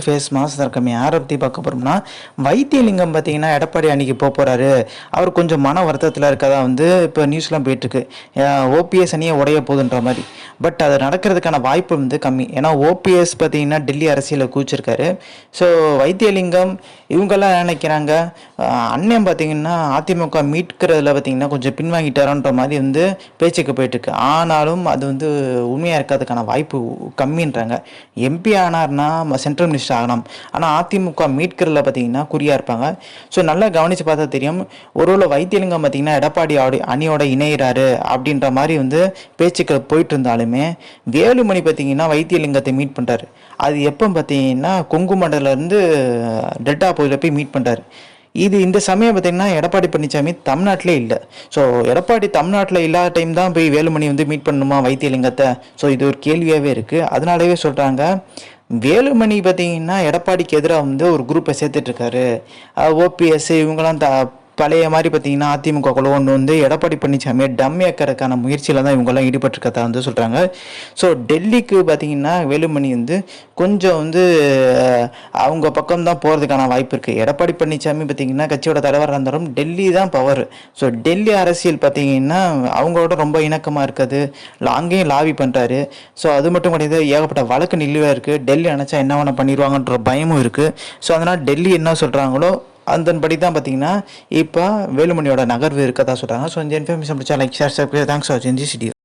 Face mass இருக்கம். யாரை பற்றி பார்க்க போகிறோம்னா வைத்தியலிங்கம் பார்த்தீங்கன்னா எடப்பாடி அன்னைக்கு போக போகிறாரு அவர் கொஞ்சம் மன வருத்தத்தில் இருக்கதா வந்து இப்போ நியூஸ்லாம் போயிட்டுருக்கு ஓபிஎஸ் அணியை உடைய போகுதுன்ற மாதிரி. பட் அது நடக்கிறதுக்கான வாய்ப்பு வந்து கம்மி. ஏன்னா ஓபிஎஸ் பார்த்தீங்கன்னா டெல்லி அரசியலில் கூச்சிருக்காரு ஸோ வைத்தியலிங்கம் இவங்கெல்லாம் நினைக்கிறாங்க? அண்ணன் பார்த்தீங்கன்னா அதிமுக மீட்கிறதுல பார்த்தீங்கன்னா கொஞ்சம் பின்வாங்கிட்டாரோன்ற மாதிரி வந்து பேச்சுக்கு போயிட்டுருக்கு ஆனாலும் அது வந்து உண்மையாக இருக்கிறதுக்கான வாய்ப்பு கம்மின்றாங்க. எம்பி ஆனார்னா சென்ட்ரல் மினிஸ்டர் ஆகலாம் ஆனால் அதிமுக மீட்கிறதுல பார்த்தீங்கன்னா குறியாக இருப்பாங்க. ஸோ நல்லா கவனித்து பார்த்தா தெரியும் ஒருவேளை வைத்தியலிங்கம் பார்த்தீங்கன்னா எடப்பாடி ஆடி அணியோட இணையிறாரு அப்படின்ற மாதிரி வந்து பேச்சுக்கள் போயிட்டு இருந்தாலுமே வேலுமணி பார்த்தீங்கன்னா வைத்தியலிங்கத்தை மீட் பண்ணுறாரு அது எப்போ பார்த்தீங்கன்னா கொங்கு மண்டலேருந்து டெல்டா பகுதியில் போய் மீட் பண்ணுறாரு இது இந்த சமயம் பார்த்தீங்கன்னா எடப்பாடி பழனிசாமி தமிழ்நாட்டிலே இல்லை. ஸோ எடப்பாடி தமிழ்நாட்டில் இல்லாத டைம் தான் போய் வேலுமணி வந்து மீட் பண்ணணுமா வைத்தியலிங்கத்தை? ஸோ இது ஒரு கேள்வியாகவே இருக்குது அதனாலவே சொல்கிறாங்க வேலுமணி பார்த்தீங்கன்னா எடப்பாடிக்கு எதிராக வந்து ஒரு குரூப்பை சேர்த்துட்ருக்காரு ஓபிஎஸ் இவங்கெல்லாம் த பழைய மாதிரி பார்த்தீங்கன்னா அதிமுக குழு ஒன்று வந்து எடப்பாடி பழனிசாமியை டம்மியாக்கிறதுக்கான முயற்சியில் தான் இவங்கெல்லாம் ஈடுபட்டிருக்கதா வந்து சொல்கிறாங்க ஸோ டெல்லிக்கு பார்த்தீங்கன்னா வேலுமணி வந்து கொஞ்சம் வந்து அவங்க பக்கம் தான் போகிறதுக்கான வாய்ப்பு இருக்குது எடப்பாடி பழனிசாமி பார்த்தீங்கன்னா கட்சியோட தலைவராக இருந்தாலும் டெல்லி தான் பவர் ஸோ டெல்லி அரசியல் பார்த்தீங்கன்னா அவங்களோட ரொம்ப இணக்கமாக இருக்குது. லாங்கையும் லாவி பண்ணுறாரு ஸோ அது மட்டும் கிடையாது ஏகப்பட்ட வழக்கு நிலுவாக இருக்குது டெல்லி நினச்சா என்ன வேணால் பண்ணிடுவாங்கன்ற பயமும் இருக்குது ஸோ அதனால் டெல்லி என்ன சொல்கிறாங்களோ அதன்படி தான் பார்த்தீங்கன்னா இப்போ வேலுமணியோட நகர்வு இருக்கதா சொல்கிறாங்க ஸோ இந்த இன்ஃபர்மேஷன் பிடிச்சா like share subscribe thanks for வாட்சிங் திஸ்